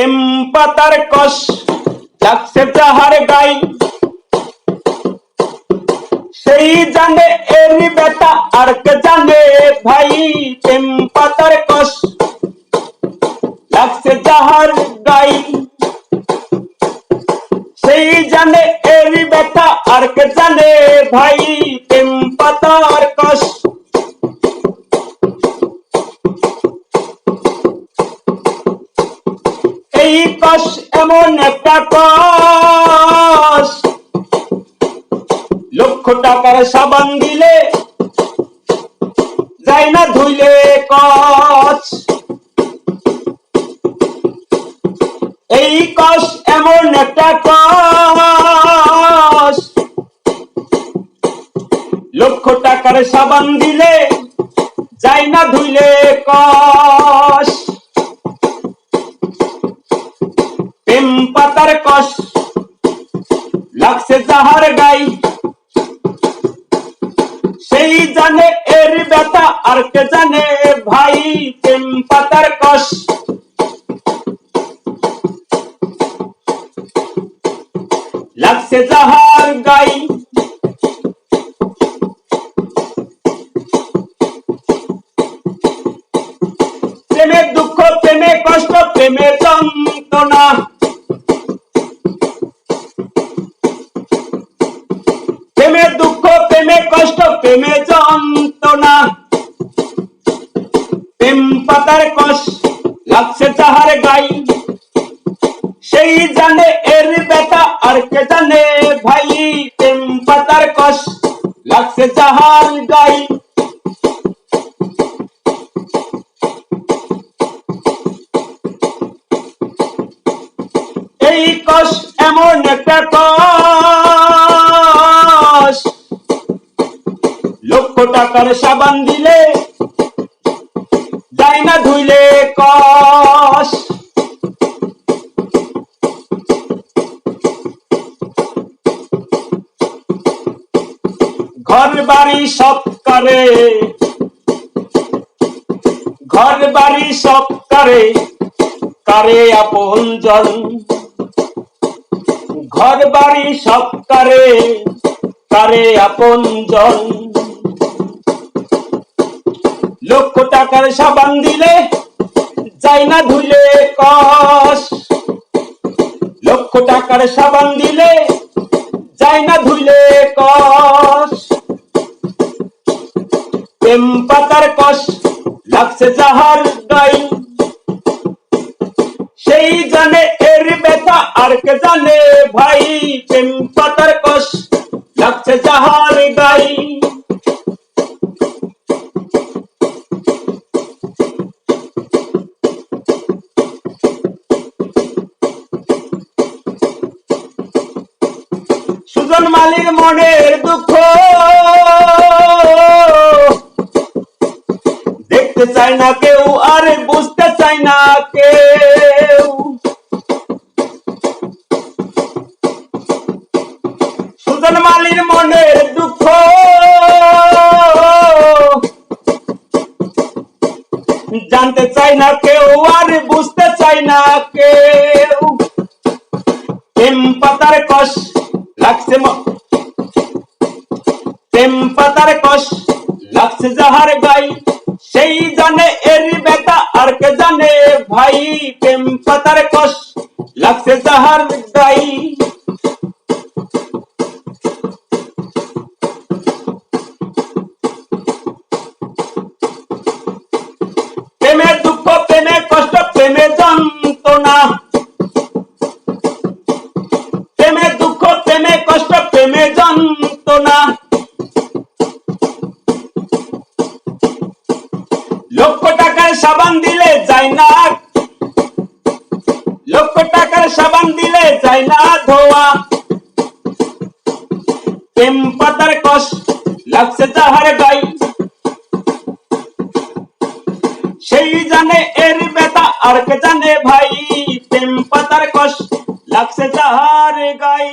প্রেম পাতার কষ লাগছে যাহার গাই। সেই জানে এরি বেটা আর কে জানে ভাই প্রেম পাতার কষ লাগছে যাহার গাই। এমন একটা কষ লক্ষ টাকার সাবান দিলে যায় না ধুইলে কষ এই কষ এমন একটা কষ লক্ষ টাকার সাবান দিলে যায় না ধুইলে কষ প্রেম পাতার কষ, লাগছে যাহার গাই। সেই জানে এর ব্যথা, আর কে জানে ভাই প্রেম পাতার কষ। লাগছে যাহার গাই। প্রেমের দুঃখ, প্রেমে কষ্ট, প্রেমে যন্ত্রণা। কষ্ট প্রেমে যন্ত্রণা। প্রেম পাতার কষ লাগছে যাহার গাই সেই জানে এর ব্যথা আর কে জানে ভাই। প্রেম পাতার কষ লাগছে যাহার গাই এই কষ এমন একটা কষ টাকার সাবান দিলে যায় না ধুইলে কষ। ঘর বাড়ি সব করে, ঘর বাড়ি সব করে, কারে আপন জন। ঘর বাড়ি সব কারে কারে আপন জন। লক্ষ টাকার সাবান দিলে যাই না ধুলে কষ। লক্ষ টাকার সাবান দিলে যাই না ধুলে কষ। প্রেম পাতার কষ লাগছে যাহার গাই সেই জানে এর ব্যথা আর কে জানে ভাই। প্রেম পাতার কষ লাগছে যাহার গাই সুজন মালির মনের দুঃখ। দেখতে চায় না কেউ, আর বুঝতে চায় না কেউ। সুজন মালির মনের দুঃখ। জানতে চাই না কেউ, আর বুঝতে চাই না কেউ। প্রেম পাতার কষ পাতার কষ। লাগছে যাহার গাই, সেই জানে এর বেটা আর কে জানে ভাই প্রেম পাতার কষ। লাগছে যাহার গাই। প্রেমের দুঃখ, প্রেমে কষ্ট, প্রেমে যন্ত্রণা সাবান দিলে যায় না। লক্ষ টাকার সাবান দিলে যায় না ধোয়া। প্রেম পাতার কষ লাগছে যাহার গাই সেই জানে এর ব্যথা আর কে জানে ভাই। প্রেম পাতার কষ লাগছে যাহার গাই